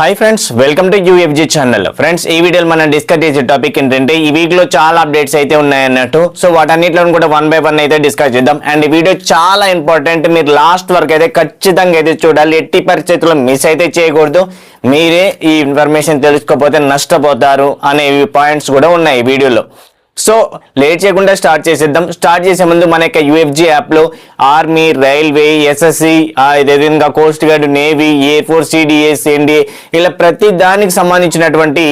Hi friends welcome to UFG channel friends ఈ వీడియోలో మనం డిస్కస్ చేసే టాపిక్ ఏంటంటే ఈ వీక్లో చాలా అప్డేట్స్ అయితే ఉన్నాయన్నట్టు. సో వాటన్నిటిలో కూడా వన్ బై వన్ అయితే డిస్కస్ చేద్దాం. అండ్ ఈ వీడియో చాలా ఇంపార్టెంట్ మీరు లాస్ట్ వరకు అయితే ఖచ్చితంగా అయితే చూడాలి. ఎట్టి పరిస్థితుల్లో మిస్ అయితే చేయకూడదు. మీరే ఈ ఇన్ఫర్మేషన్ తెలుసుకోకపోతే నష్టపోతారు అనే పాయింట్స్ కూడా ఉన్నాయి ఈ వీడియోలో. సో లేట్ చేయకుండా స్టార్ట్ చేసేద్దాం. స్టార్ట్ చేసే ముందు మన యొక్క యూఎఫ్జీ యాప్లో ఆర్మీ రైల్వే ఎస్ఎస్సి అదేవిధంగా coast guard navy air force CDS NDA ఇలా ప్రతి దానికి సంబంధించినటువంటి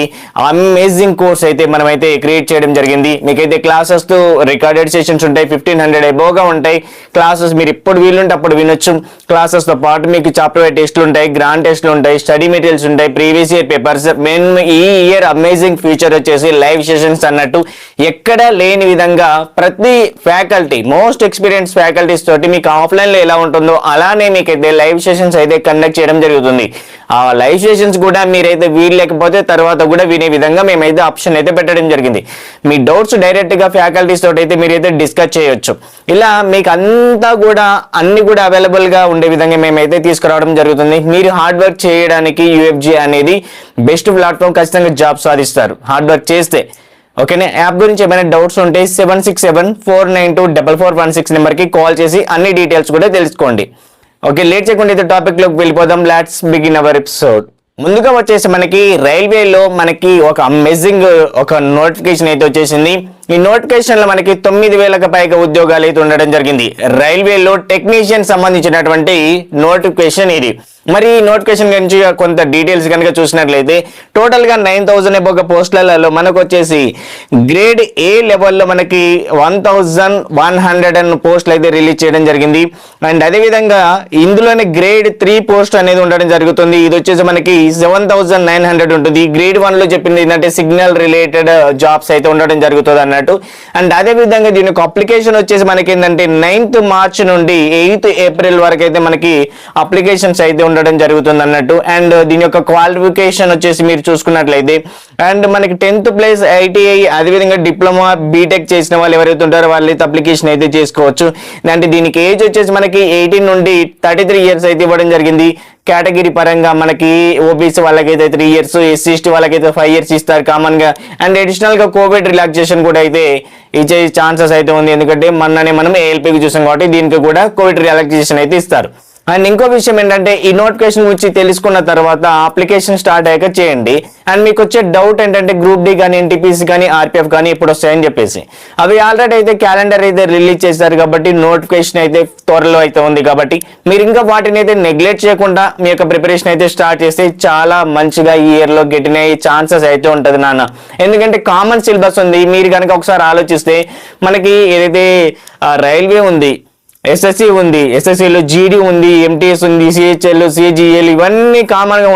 అమేజింగ్ కోర్స్ అయితే మనమైతే క్రియేట్ చేయడం జరిగింది. మీకైతే క్లాసెస్తో రికార్డెడ్ సెషన్స్ ఉంటాయి ఫిఫ్టీన్ హండ్రెడ్ ఎబోగా ఉంటాయి. క్లాసెస్ మీరు ఎప్పుడు వీలుంటే అప్పుడు వినొచ్చు. క్లాసెస్తో పాటు మీకు చాప్టర్ వైజ్ టెస్ట్లు ఉంటాయి గ్రాండ్ టెస్ట్లు ఉంటాయి స్టడీ మెటీరియల్స్ ఉంటాయి ప్రీవియస్ ఇయర్ పేపర్స్ మెయిన్ ఈ ఇయర్ అమేజింగ్ ఫ్యూచర్ వచ్చేసి లైవ్ సెషన్స్ అన్నట్టు ఎక్కడ లేని విధంగా ప్రతి ఫ్యాకల్టీ మోస్ట్ ఎక్స్పీరియన్స్ ఫ్యాకల్టీస్ తోటి మీకు ఆఫ్లైన్లో ఎలా ఉంటుందో అలానే మీకైతే లైవ్ సెషన్స్ అయితే కండక్ట్ చేయడం జరుగుతుంది. ఆ లైవ్ సెషన్స్ కూడా మీరైతే వీలు లేకపోతే తర్వాత కూడా వినే విధంగా మేమైతే ఆప్షన్ అయితే పెట్టడం జరిగింది. మీ డౌట్స్ డైరెక్ట్గా ఫ్యాకల్టీస్ తోటి అయితే మీరైతే డిస్కస్ చేయొచ్చు. ఇలా మీకు అంతా కూడా అన్ని కూడా అవైలబుల్గా ఉండే విధంగా మేమైతే తీసుకురావడం జరుగుతుంది. మీరు హార్డ్ వర్క్ చేయడానికి యూఎఫ్జి అనేది బెస్ట్ ప్లాట్ఫామ్ ఖచ్చితంగా జాబ్ సాధిస్తారు. హార్డ్ వర్క్ చేస్తే ఓకేనా? యాప్ గురించి ఏమైనా డౌట్స్ ఉంటే seven six seven four nine two double four one six నెంబర్కి కాల్ చేసి అన్ని డీటెయిల్స్ కూడా తెలుసుకోండి. ఓకే లేట్ చేయకుండా అయితే టాపిక్లోకి వెళ్ళిపోదాం. లాట్స్ బిగిన్ అవర్ ఎపిసోడ్ ముందుగా వచ్చేసి మనకి రైల్వేలో మనకి ఒక అమేజింగ్ ఒక నోటిఫికేషన్ అయితే వచ్చేసింది. ఈ నోటిఫికేషన్లో మనకి తొమ్మిది వేలకు పైగా ఉద్యోగాలు అయితే ఉండడం జరిగింది. రైల్వేలో టెక్నీషియన్ సంబంధించినటువంటి నోటిఫికేషన్ ఇది. మరి ఈ నోటిఫికేషన్ గురించి కొంత డీటెయిల్స్ కనుక చూసినట్లయితే టోటల్గా నైన్ థౌసండ్ ఎబోగ పోస్టులలో మనకు వచ్చేసి గ్రేడ్ ఏ లెవెల్లో మనకి one thousand one hundred and పోస్టులు అయితే రిలీజ్ చేయడం జరిగింది. అండ్ అదేవిధంగా ఇందులోనే గ్రేడ్ త్రీ పోస్ట్ అనేది ఉండడం జరుగుతుంది. ఇది వచ్చేసి మనకి సెవెన్ థౌజండ్ నైన్ హండ్రెడ్ ఉంటుంది. గ్రేడ్ వన్లో చెప్పింది ఏంటంటే సిగ్నల్ రిలేటెడ్ జాబ్స్ అయితే ఉండడం జరుగుతుంది అన్నట్టు. అండ్ అదే విధంగా దీని యొక్క అప్లికేషన్ వచ్చేసి మనకి ఏంటంటే నైన్త్ మార్చ్ నుండి ఎయిత్ ఏప్రిల్ వరకు అయితే మనకి అప్లికేషన్స్ అయితే ఉండడం జరుగుతుంది అన్నట్టు అండ్ దీని యొక్క క్వాలిఫికేషన్ వచ్చేసి మీరు చూసుకున్నట్లయితే అండ్ మనకి టెన్త్ ప్లేస్ ఐటీఐ అదేవిధంగా డిప్లొమా బీటెక్ చేసిన వాళ్ళు ఎవరైతే ఉంటారో వాళ్ళైతే అప్లికేషన్ అయితే చేసుకోవచ్చు. అంటే దీనికి ఏజ్ వచ్చేసి మనకి ఎయిటీన్ నుండి థర్టీ త్రీ ఇయర్స్ అయితే ఇవ్వడం జరిగింది. కేటగిరీ పరంగా మనకి ఓబీసీ వాళ్ళకైతే త్రీ ఇయర్స్ ఎస్సీ ఎస్టీ వాళ్ళకైతే ఫైవ్ ఇయర్స్ ఇస్తారు కామన్గా అండ్ అడిషనల్గా కోవిడ్ రిలాక్సేషన్ కూడా అయితే ఇచ్చే ఛాన్సెస్ అయితే ఉంది. ఎందుకంటే మొన్ననే మనం ఏఎల్పీకి చూసాం కాబట్టి దీనికి కూడా కోవిడ్ రిలాక్సేషన్ అయితే ఇస్తారు. అండ్ ఇంకో విషయం ఏంటంటే ఈ నోటిఫికేషన్ గురించి తెలుసుకున్న తర్వాత అప్లికేషన్ స్టార్ట్ అయ్యాక చేయండి. అండ్ మీకు వచ్చే డౌట్ ఏంటంటే గ్రూప్ డి కానీ ఎన్టీపీసీ కానీ ఆర్పిఎఫ్ కానీ ఇప్పుడు వస్తాయని చెప్పేసి. అవి ఆల్రెడీ అయితే క్యాలెండర్ అయితే రిలీజ్ చేశారు కాబట్టి నోటిఫికేషన్ అయితే త్వరలో అయితే ఉంది కాబట్టి మీరు ఇంకా వాటిని అయితే నెగ్లెక్ట్ చేయకుండా మీ యొక్క ప్రిపరేషన్ అయితే స్టార్ట్ చేస్తే చాలా మంచిగా ఈ ఇయర్లో గెటిన ఛాన్సెస్ అయితే ఉంటుంది నాన్న. ఎందుకంటే కామన్ సిలబస్ ఉంది. మీరు కనుక ఒకసారి ఆలోచిస్తే మనకి ఏదైతే రైల్వే ఉంది ఎస్ఎస్సి ఉంది ఎస్ఎస్సిలో జీడీ ఉంది ఎంటీఎస్ ఉంది సిహెచ్ఎల్ సిజిఎల్ ఇవన్నీ కామన్గా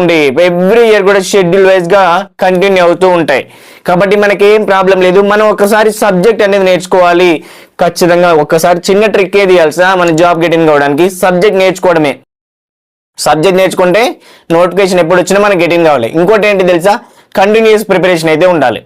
ఎవ్రీ ఇయర్ కూడా షెడ్యూల్ వైజ్గా కంటిన్యూ అవుతూ ఉంటాయి. కాబట్టి మనకి ఏం ప్రాబ్లం లేదు. మనం ఒకసారి సబ్జెక్ట్ అనేది నేర్చుకోవాలి. ఖచ్చితంగా ఒక్కసారి చిన్న ట్రిక్ ఏది తెలుసా మన జాబ్ గెటింగ్ కావడానికి. సబ్జెక్ట్ నేర్చుకోవడమే. సబ్జెక్ట్ నేర్చుకుంటే నోటిఫికేషన్ ఎప్పుడు వచ్చినా మనకి గెటింగ్ కావాలి. ఇంకోటి ఏంటి తెలుసా? కంటిన్యూస్ ప్రిపరేషన్ అయితే ఉండాలి.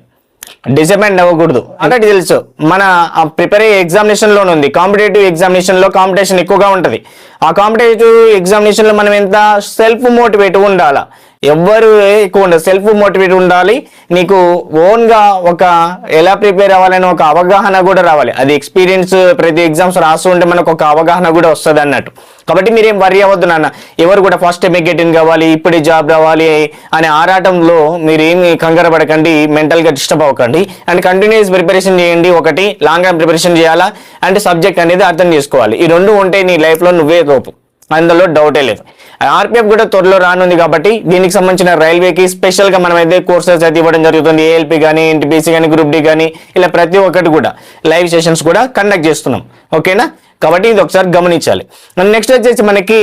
డిసప్పాయింట్ అవ్వకూడదు. అంటే తెలుసు మన ప్రిపేర్ అయ్యే ఎగ్జామినేషన్ ఉంది. కాంపిటేటివ్ ఎగ్జామినేషన్లో కాంపిటీషన్ ఎక్కువగా ఉంటది. ఆ కాంపిటేటివ్ ఎగ్జామినేషన్లో మనం ఎంత సెల్ఫ్ మోటివేట్ ఉండాలా? ఎవ్వరు ఎక్కువ ఉండదు. సెల్ఫ్ మోటివేట్ ఉండాలి. నీకు ఓన్గా ఒక ఎలా ప్రిపేర్ అవ్వాలని ఒక అవగాహన కూడా రావాలి. అది ఎక్స్పీరియన్స్ ప్రతి ఎగ్జామ్స్ రాస్తూ ఉంటే మనకు ఒక అవగాహన కూడా వస్తుంది అన్నట్టు. కాబట్టి మీరేం వరి అవ్వద్దు నాన్న. ఎవరు కూడా ఫస్ట్ ఎమిగేటింగ్ కావాలి ఇప్పుడే జాబ్ రావాలి అనే ఆరాటంలో మీరేమి కంగారు పడకండి మెంటల్గా డిస్టర్బ్ అవ్వకండి. అండ్ కంటిన్యూస్ ప్రిపరేషన్ చేయండి ఒకటి లాంగ్ టర్మ్ ప్రిపరేషన్ చేయాలా? అండ్ సబ్జెక్ట్ అనేది అర్థం చేసుకోవాలి. ఈ రెండు ఉంటే నీ లైఫ్లో నువ్వే తోపు అందులో డౌటే లేదు. ఆర్పిఎఫ్ కూడా త్వరలో రానుంది కాబట్టి దీనికి సంబంధించిన రైల్వేకి స్పెషల్గా మనం అయితే కోర్సెస్ అయితే ఇవ్వడం జరుగుతుంది. ఏఎల్పి కానీ ఎన్టీపీసీ కానీ గ్రూప్ డి కానీ ఇలా ప్రతి ఒక్కటి కూడా లైవ్ సెషన్స్ కూడా కండక్ట్ చేస్తున్నాం. ఓకేనా కాబట్టి ఇది ఒకసారి గమనించాలి. నెక్స్ట్ వచ్చేసి మనకి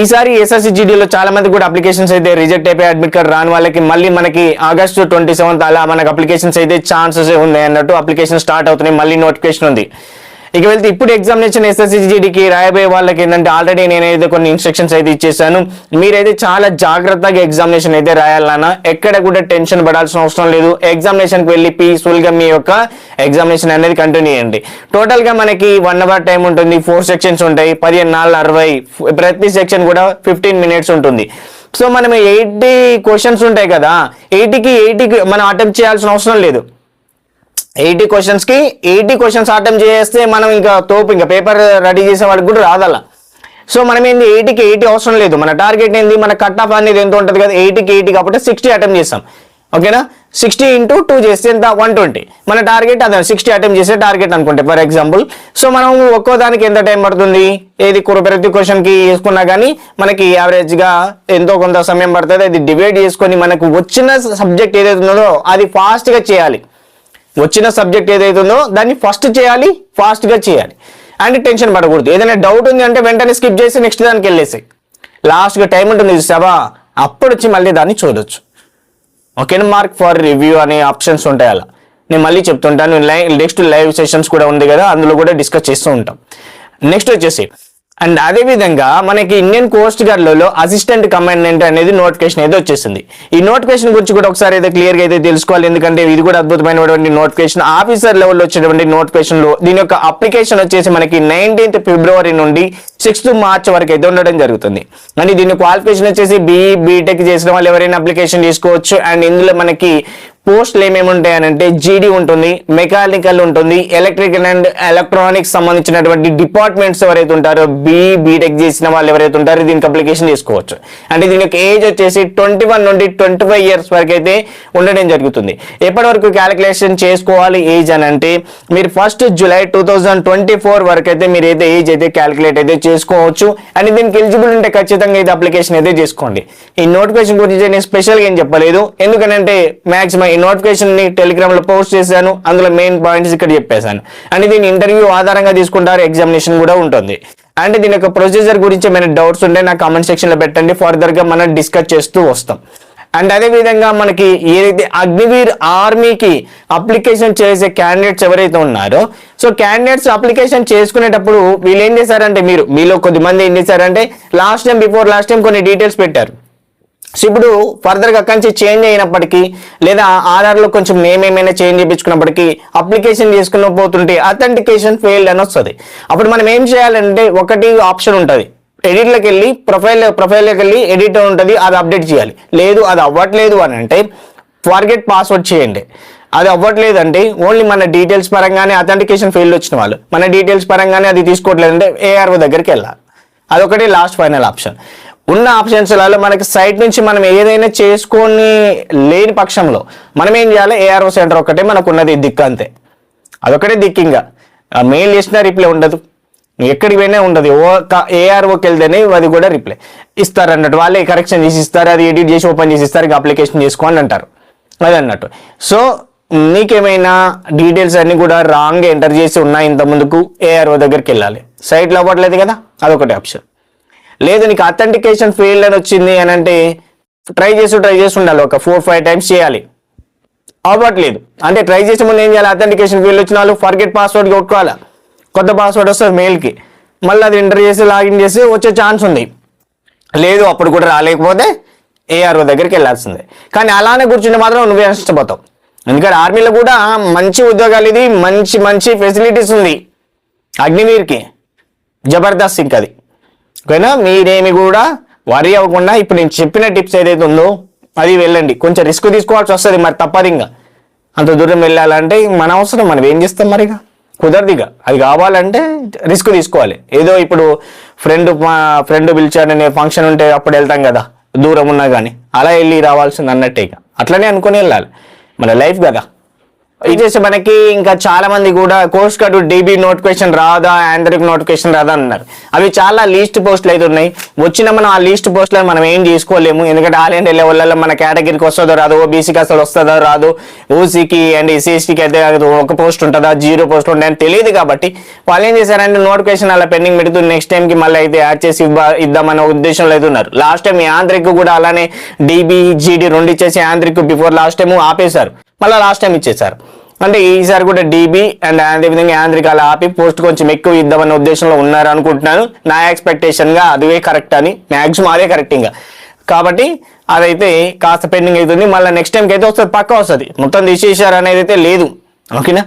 ఈసారి ఎస్ఎస్సి జీడీలో చాలా మంది కూడా అప్లికేషన్స్ అయితే రిజెక్ట్ అయిపోయి అడ్మిట్ కార్డ్ రాని వాళ్ళకి మళ్ళీ మనకి ఆగస్టు ట్వంటీ సెవెంత్ అలా మనకి అప్లికేషన్స్ అయితే ఛాన్సెస్ ఉన్నాయి అన్నట్టు అప్లికేషన్ స్టార్ట్ అవుతున్నాయి. మళ్ళీ నోటిఫికేషన్ ఉంది. ఇక వెళ్తే ఇప్పుడు ఎగ్జామినేషన్ ఎస్ఎస్సిజిడికి రాయబోయే వాళ్ళకి ఏంటంటే ఆల్రెడీ నేనైతే కొన్ని ఇన్స్ట్రక్షన్స్ అయితే ఇచ్చేసాను. మీరైతే చాలా జాగ్రత్తగా ఎగ్జామినేషన్ అయితే రాయాలన్నా ఎక్కడ కూడా టెన్షన్ పడాల్సిన అవసరం లేదు. ఎగ్జామినేషన్కి వెళ్ళి పీస్ఫుల్గా మీ యొక్క ఎగ్జామినేషన్ అనేది కంటిన్యూ చేయండి. టోటల్గా మనకి వన్ అవర్ టైం ఉంటుంది ఫోర్ సెక్షన్స్ ఉంటాయి పదిహేను నాలుగు అరవై ప్రతి సెక్షన్ కూడా ఫిఫ్టీన్ మినిట్స్ ఉంటుంది. సో మనం ఎయిటీ క్వశ్చన్స్ ఉంటాయి కదా. ఎయిటీకి ఎయిటీకి మనం అటెంప్ట్ చేయాల్సిన అవసరం లేదు. ఎయిటీ క్వశ్చన్స్కి ఎయిటీ క్వశ్చన్స్ అటెంప్ట్ చేస్తే మనం ఇంకా తోపు ఇంకా పేపర్ రెడీ చేసే వాడికి కూడా రాదల్లా సో మనం ఏంది ఎయిటీకి ఎయిటీ అవసరం లేదు. మన టార్గెట్ ఏంది మన కట్ ఆఫ్ అనేది ఎంత ఉంటుంది కదా ఎయిటీకి ఎయిటీ కాబట్టి సిక్స్టీ అటెంప్ట్ చేస్తాం. ఓకేనా సిక్స్టీ ఇంటూ టూ చేస్తే ఎంత? వన్ ట్వంటీ మన టార్గెట్ అదే సిక్స్టీ అటెంప్ట్ చేసే టార్గెట్ అనుకుంటే ఫర్ ఎగ్జాంపుల్ సో మనం ఒక్కో దానికి ఎంత టైం పడుతుంది? ఏది ప్రతి క్వశ్చన్కి వేసుకున్నా కానీ మనకి యావరేజ్గా ఎంతో కొంత సమయం పడుతుంది. అది డివైడ్ చేసుకొని మనకు వచ్చిన సబ్జెక్ట్ ఏదైతే ఉన్నదో అది ఫాస్ట్గా చేయాలి. వచ్చిన సబ్జెక్ట్ ఏదైతుందో దాన్ని ఫస్ట్ చేయాలి ఫాస్ట్గా చేయాలి. అండ్ టెన్షన్ పడకూడదు. ఏదైనా డౌట్ ఉంది అంటే వెంటనే స్కిప్ చేసి నెక్స్ట్ దానికి వెళ్ళేసి లాస్ట్గా టైం ఉంటుంది చూసావా? అప్పుడు వచ్చి మళ్ళీ దాన్ని చూడొచ్చు. ఓకేనా మార్క్? ఫర్ రివ్యూ అనే ఆప్షన్స్ ఉంటాయి అలా. నేను మళ్ళీ చెప్తుంటాను. లైవ్ నెక్స్ట్ లైవ్ సెషన్స్ కూడా ఉంది కదా అందులో కూడా డిస్కస్ చేస్తూ ఉంటాం. నెక్స్ట్ వచ్చేసి అండ్ అదే విధంగా మనకి ఇండియన్ కోస్ట్ గార్డ్లలో అసిస్టెంట్ కమాండెంట్ అనేది నోటిఫికేషన్ అయితే వచ్చేసింది. ఈ నోటిఫికేషన్ గురించి కూడా ఒకసారి అయితే క్లియర్గా అయితే తెలుసుకోవాలి. ఎందుకంటే ఇది కూడా అద్భుతమైనటువంటి నోటిఫికేషన్ ఆఫీసర్ లెవెల్లో వచ్చేటువంటి నోటిఫికేషన్లో దీని యొక్క అప్లికేషన్ వచ్చేసి మనకి నైన్టీన్త్ ఫిబ్రవరి నుండి సిక్స్త్ మార్చ్ వరకు అయితే ఉండడం జరుగుతుంది. అండ్ దీని క్వాలిఫికేషన్ వచ్చేసి బీఈ బీటెక్ చేసిన వాళ్ళు ఎవరైనా అప్లికేషన్ తీసుకోవచ్చు. అండ్ ఇందులో మనకి పోస్టులు ఏమేమి ఉంటాయనంటే జీడీ ఉంటుంది మెకానికల్ ఉంటుంది ఎలక్ట్రికల్ అండ్ ఎలక్ట్రానిక్స్ సంబంధించినటువంటి డిపార్ట్మెంట్స్ ఎవరైతే ఉంటారో బీ బీటెక్ చేసిన వాళ్ళు ఎవరైతే ఉంటారో దీనికి అప్లికేషన్ చేసుకోవచ్చు. అంటే దీని యొక్క ఏజ్ వచ్చేసి ట్వంటీ వన్ నుండి ట్వంటీ ఫైవ్ ఇయర్స్ వరకు అయితే ఉండడం జరుగుతుంది. ఎప్పటి వరకు క్యాలిక్యులేషన్ చేసుకోవాలి ఏజ్ అని అంటే మీరు first July two thousand twenty four వరకు అయితే మీరు అయితే ఏజ్ అయితే క్యాలిక్యులేట్ అయితే చేసుకోవచ్చు. అండ్ దీనికి ఎలిజిబుల్ ఉంటే ఖచ్చితంగా ఇది అప్లికేషన్ అయితే చేసుకోండి. ఈ నోటిఫికేషన్ గురించి నేను స్పెషల్గా ఏం చెప్పలేదు. ఎందుకంటే మ్యాక్సిమం నోటిఫికేషన్ని టెలిగ్రామ్లో పోస్ట్ చేశాను. అందులో మెయిన్ పాయింట్స్ ఇక్కడ చెప్పేశాను. అండ్ దీని ఇంటర్వ్యూ ఆధారంగా తీసుకుంటారు ఎగ్జామినేషన్ కూడా ఉంటుంది. అంటే దీని యొక్క ప్రొసీజర్ గురించి ఏమైనా డౌట్స్ ఉంటే నా కామెంట్ సెక్షన్లో పెట్టండి. ఫర్దర్గా మనం డిస్కస్ చేస్తూ వస్తాం. అండ్ అదే విధంగా మనకి ఏదైతే అగ్నివీర్ ఆర్మీకి అప్లికేషన్ చేసే క్యాండిడేట్స్ ఎవరైతే ఉన్నారో సో క్యాండిడేట్స్ అప్లికేషన్ చేసుకునేటప్పుడు వీళ్ళు ఏం చేశారంటే మీరు మీలో కొద్దిమంది ఏం చేశారంటే last time before last time కొన్ని డీటెయిల్స్ పెట్టారు. సో ఇప్పుడు ఫర్దర్గా అక్కడి నుంచి చేంజ్ అయినప్పటికీ లేదా ఆధార్లో కొంచెం నేమ్ ఏమైనా చేంజ్ చేయించుకున్నప్పటికీ అప్లికేషన్ చేసుకున్న పోతుంటే అథెంటికేషన్ ఫెయిల్డ్ అని వస్తుంది. అప్పుడు మనం ఏం చేయాలంటే ఒకటి ఆప్షన్ ఉంటుంది. ఎడిట్లోకి వెళ్ళి ప్రొఫైల్ ప్రొఫైల్లోకి వెళ్ళి ఎడిట్ ఉంటుంది అది అప్డేట్ చేయాలి. లేదు అది అవ్వట్లేదు అని అంటే ఫార్గెట్ పాస్వర్డ్ చేయండి. అది అవ్వట్లేదు అంటే ఓన్లీ మన డీటెయిల్స్ పరంగానే అథెంటికేషన్ ఫెయిల్ వచ్చిన వాళ్ళు. మన డీటెయిల్స్ పరంగానే అది తీసుకోవట్లేదంటే ఏఆర్ఓ దగ్గరికి వెళ్ళాలి. అదొకటి లాస్ట్ ఫైనల్ ఆప్షన్ ఉన్న ఆప్షన్స్లలో మనకి సైట్ నుంచి మనం ఏదైనా చేసుకొని లేని పక్షంలో మనం ఏం చేయాలి? ఏఆర్ఓ సెంటర్ ఒకటే మనకు ఉన్నది దిక్కు అంతే. అదొకటే దిక్కింగా మెయిల్ చేసినా రిప్లై ఉండదు. ఎక్కడికి పోయినా ఉండదు. ఓ ఏఆర్ఓకి వెళ్తేనే అది కూడా రిప్లై ఇస్తారు అన్నట్టు. వాళ్ళే కరెక్షన్ చేసి ఇస్తారు అది ఎడిట్ చేసి ఓపెన్ చేసి ఇస్తారు అప్లికేషన్ చేసుకోండి అంటారు. అది అన్నట్టు. సో నీకేమైనా డీటెయిల్స్ అన్నీ కూడా రాంగ్ ఎంటర్ చేసి ఉన్నాయి ఇంత ముందుకు ఏఆర్ఓ దగ్గరికి వెళ్ళాలి. సైట్లో అవ్వట్లేదు కదా? అదొకటి ఆప్షన్ లేదు నీకు అథెంటికేషన్ ఫెయిల్డ్ అని వచ్చింది అని అంటే ట్రై చేసి ట్రై చేసి ఉండాలి. ఒక ఫోర్ ఫైవ్ టైమ్స్ చేయాలి. అవ్వట్లేదు. అంటే ట్రై చేసే ముందు ఏం చేయాలి? అథెంటికేషన్ ఫెయిల్ వచ్చిన వాళ్ళు ఫర్గెట్ పాస్వర్డ్ కొట్టుకోవాలి. కొత్త పాస్వర్డ్ వస్తుంది మెయిల్కి మళ్ళీ అది ఎంటర్ చేసి లాగిన్ చేసి వచ్చే ఛాన్స్ ఉంది. లేదు అప్పుడు కూడా రాలేకపోతే ఏఆర్ఓ దగ్గరికి వెళ్ళాల్సిందే. కానీ అలానే కూర్చుంటే మాత్రం నువ్వే నష్టపోతావు ఎందుకంటే ఆర్మీలో కూడా మంచి ఉద్యోగాలు ఇది మంచి మంచి ఫెసిలిటీస్ ఉంది. అగ్నివీర్కి. జబర్దస్త్ ఇంకది ఓకేనా? మీరేమి కూడా వరి అవ్వకుండా ఇప్పుడు నేను చెప్పిన టిప్స్ ఏదైతే ఉందో అది వెళ్ళండి. కొంచెం రిస్క్ తీసుకోవాల్సి వస్తుంది మరి తప్పదు ఇంకా. అంత దూరం వెళ్ళాలంటే మన అవసరం మనం ఏం చేస్తాం మరి ఇక? కుదరదు ఇక. అది కావాలంటే రిస్క్ తీసుకోవాలి. ఏదో ఇప్పుడు ఫ్రెండ్ మా ఫ్రెండ్ పిలిచాడనే ఫంక్షన్ ఉంటే అప్పుడు వెళ్తాం కదా. దూరం ఉన్నా కానీ అలా వెళ్ళి రావాల్సింది అన్నట్టే ఇక. అట్లనే అనుకుని వెళ్ళాలి. మన లైఫ్ కదా. ఇది చేసి మనకి ఇంకా చాలా మంది కూడా కోర్స్ కార్డు డీబీ నోటిఫికేషన్ రాదా ఆంధ్రిక్ నోటిఫికేషన్ రాదా అన్నారు. అవి చాలా లీస్ట్ పోస్టులు అయితే ఉన్నాయి. వచ్చిన మనం ఆ లీస్ట్ పోస్టులను మనం ఏం చేసుకోలేము. ఎందుకంటే ఆల్ ఇండియా లెవెల్లో మన కేటగిరీకి వస్తుందో రాదు ఓబీసీకి అసలు వస్తుందో రాదు ఓసీకి అండ్ ఎస్సీఎస్టీకి అయితే ఒక పోస్ట్ ఉంటుందా జీరో పోస్ట్ ఉంటాయని తెలియదు కాబట్టి వాళ్ళు ఏం చేశారంటే నోటిఫికేషన్ అలా పెండింగ్ పెడుతూ నెక్స్ట్ టైంకి మళ్ళీ అయితే యాడ్ చేసి ఇవ్వ- ఇద్దామనే ఉద్దేశంలో అయితే ఉన్నారు. లాస్ట్ టైం యాంత్రిక్ కూడా అలానే డీబీ జీడీ రెండు ఇచ్చేసి యాంత్రిక్ బిఫోర్ లాస్ట్ టైం ఆపేశారు. మళ్ళీ లాస్ట్ టైం ఇచ్చేసారు అంటే ఈసారి కూడా డీబీ అండ్ అదేవిధంగా యాంత్రికాలు ఆపి పోస్ట్ కొంచెం ఎక్కువ ఇద్దామనే ఉద్దేశంలో ఉన్నారు అనుకుంటున్నాను నా ఎక్స్పెక్టేషన్గా అదే కరెక్ట్ అని మ్యాక్సిమం అదే కరెక్ట్ ఇంకా. కాబట్టి అదైతే కాస్త పెండింగ్ అవుతుంది. మళ్ళీ నెక్స్ట్ టైంకి అయితే వస్తుంది పక్క వస్తుంది. మొత్తం తీసేసారు అనేది అయితే లేదు. ఓకేనా?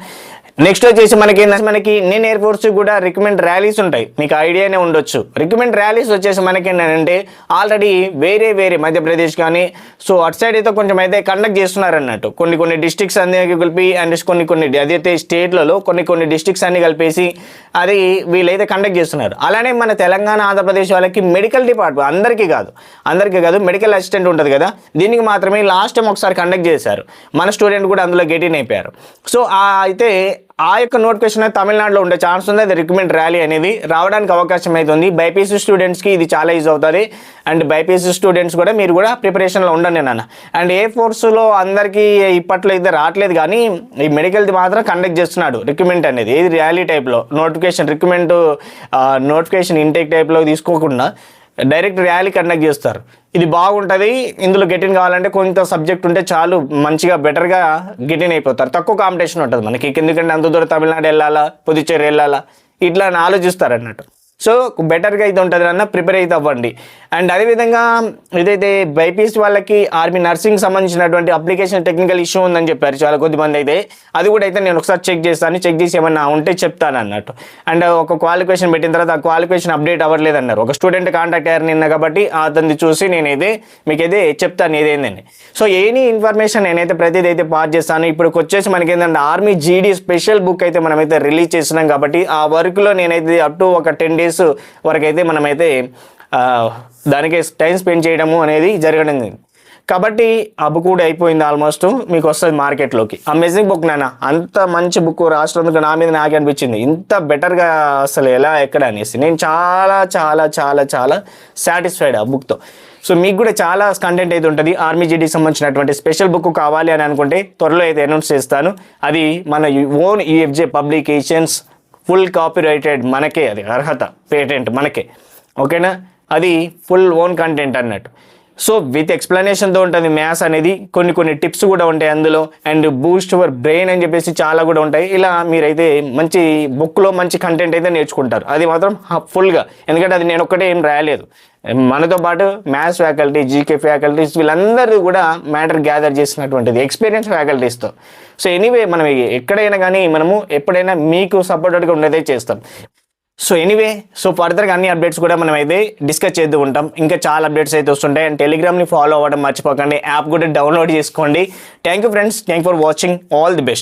నెక్స్ట్ వచ్చేసి మనకి మనకి ఇండియన్ ఎయిర్ ఫోర్స్ కూడా రికమెండ్ ర్యాలీస్ ఉంటాయి. మీకు ఐడియానే ఉండొచ్చు. రికమెండ్ ర్యాలీస్ వచ్చేసి మనకి ఏంటంటే ఆల్రెడీ వేరే వేరే మధ్యప్రదేశ్ కానీ సో అటు సైడ్ అయితే కొంచెం అయితే కండక్ట్ చేస్తున్నారు అన్నట్టు కొన్ని కొన్ని డిస్ట్రిక్ట్స్ అన్ని కలిపి అండ్ కొన్ని కొన్ని అదైతే స్టేట్లలో కొన్ని కొన్ని డిస్ట్రిక్ట్స్ అన్ని కలిపేసి అది వీళ్ళైతే కండక్ట్ చేస్తున్నారు. అలానే మన తెలంగాణ ఆంధ్రప్రదేశ్ వాళ్ళకి మెడికల్ డిపార్ట్మెంట్ అందరికీ కాదు. అందరికీ కాదు మెడికల్ అసిస్టెంట్ ఉంటుంది కదా. దీనికి మాత్రమే లాస్ట్ టైం ఒకసారి కండక్ట్ చేశారు. మన స్టూడెంట్ కూడా అందులో గెటిన్ అయిపోయారు. సో అయితే ఆ యొక్క నోటిఫికేషన్ అయితే తమిళనాడులో ఉండే ఛాన్స్ ఉంది. అది రికమెండ్ ర్యాలీ అనేది రావడానికి అవకాశం అయితే ఉంది. బైపీసీ స్టూడెంట్స్కి ఇది చాలా యూజ్ అవుతుంది. అండ్ బైపీసీ స్టూడెంట్స్ కూడా మీరు కూడా ప్రిపరేషన్లో ఉండండి నాన్న. అండ్ ఏ ఫోర్స్లో అందరికీ ఇప్పట్లో అయితే రావట్లేదు కానీ ఈ మెడికల్ది మాత్రం కండక్ట్ చేస్తున్నాడు. రికమెంట్ అనేది. ఏది ర్యాలీ టైప్లో నోటిఫికేషన్ రికమెండ్ నోటిఫికేషన్ ఇంటేక్ టైప్లో తీసుకోకుండా. డైరెక్ట్ ర్యాలీ కండక్ట్ చేస్తారు. ఇది బాగుంటుంది ఇందులో గెటిన్ కావాలంటే కొంత సబ్జెక్ట్ ఉంటే చాలు మంచిగా బెటర్గా గెటిన్ అయిపోతారు. తక్కువ కాంపిటీషన్ ఉంటుంది మనకి. ఎందుకంటే అంత దూరం తమిళనాడు వెళ్ళాలా పుదుచ్చేరి వెళ్ళాలా ఇట్లా అని ఆలోచిస్తారు అన్నట్టు. సో బెటర్గా అయితే ఉంటుంది అన్న ప్రిపేర్ అయితే అవ్వండి. అండ్ అదేవిధంగా ఏదైతే బైపీఎస్ వాళ్ళకి ఆర్మీ నర్సింగ్ సంబంధించినటువంటి అప్లికేషన్ టెక్నికల్ ఇష్యూ ఉందని చెప్పారు చాలా కొద్దిమంది అయితే అది కూడా అయితే నేను ఒకసారి చెక్ చేస్తాను చెక్ చేసి ఏమన్నా ఉంటే చెప్తాను అన్నట్టు. అండ్ ఒక క్వాలిఫికేషన్ పెట్టిన తర్వాత ఆ క్వాలిఫికేషన్ అప్డేట్ అవ్వలేదు అన్నారు ఒక స్టూడెంట్ కాంటాక్ట్ అయ్యారు నిన్న కాబట్టి అతన్ని చూసి నేనైతే మీకైతే చెప్తాను ఏదైందని. సో ఎనీ ఇన్ఫర్మేషన్ నేనైతే ప్రతిదీ అయితే పాస్ చేస్తాను. ఇప్పుడు వచ్చేసి మనకి ఏంటంటే ఆర్మీ జీడీ స్పెషల్ బుక్ అయితే మనమైతే రిలీజ్ చేస్తున్నాం కాబట్టి ఆ వర్క్లో నేనైతే అప్ టు ఒక టెన్ డేస్ వరకు అయితే మనమైతే దానికే టైం స్పెండ్ చేయడము అనేది జరగడం కాబట్టి ఆ బుక్ కూడా అయిపోయింది ఆల్మోస్ట్. మీకు వస్తుంది మార్కెట్లోకి. అమేజింగ్ బుక్ నాన్న. అంత మంచి బుక్ రాసినందుకు నా మీద నాకే అనిపించింది. ఇంత బెటర్గా అసలు ఎలా ఎక్కడ అనేసి. నేను చాలా చాలా చాలా చాలా సాటిస్ఫైడ్ ఆ బుక్తో. సో మీకు కూడా చాలా కంటెంట్ అయితే ఉంటుంది. ఆర్మీ జీడీకి సంబంధించినటువంటి స్పెషల్ బుక్ కావాలి అని అనుకుంటే త్వరలో అయితే అనౌన్స్ చేస్తాను. అది మన own EFJ publications full copyrighted మనకే. అది అర్హత పేటెంట్ మనకే. ఓకేనా? అది ఫుల్ ఓన్ కంటెంట్ అన్నట్టు. సో విత్ ఎక్స్ప్లెనేషన్తో ఉంటుంది మ్యాథ్స్ అనేది కొన్ని కొన్ని టిప్స్ కూడా ఉంటాయి అందులో. అండ్ బూస్ట్ ఫర్ బ్రెయిన్ అని చెప్పేసి చాలా కూడా ఉంటాయి. ఇలా మీరైతే మంచి బుక్లో మంచి కంటెంట్ అయితే నేర్చుకుంటారు. అది మాత్రం ఫుల్గా ఎందుకంటే అది నేను ఒక్కటే ఏం రాయలేదు. మనతో పాటు మ్యాథ్స్ ఫ్యాకల్టీ జీకే ఫ్యాకల్టీస్ వీళ్ళందరూ కూడా మ్యాటర్ గ్యాదర్ చేసినటువంటిది ఎక్స్పీరియన్స్ ఫ్యాకల్టీస్తో సో ఎనీవే మనం ఎక్కడైనా కానీ మనము ఎప్పుడైనా మీకు సపోర్టెడ్గా ఉండేదే చేస్తాం. సో ఎనీవే సో ఫర్దర్గా అన్ని అప్డేట్స్ కూడా మనం అయితే డిస్కస్ చేస్తూ ఉంటాం. ఇంకా చాలా అప్డేట్స్ అయితే వస్తుంటాయి. అండ్ టెలిగ్రామ్ని ఫాలో అవ్వడం మర్చిపోకండి. యాప్ కూడా డౌన్లోడ్ చేసుకోండి. Thank you friends thank for watching all the best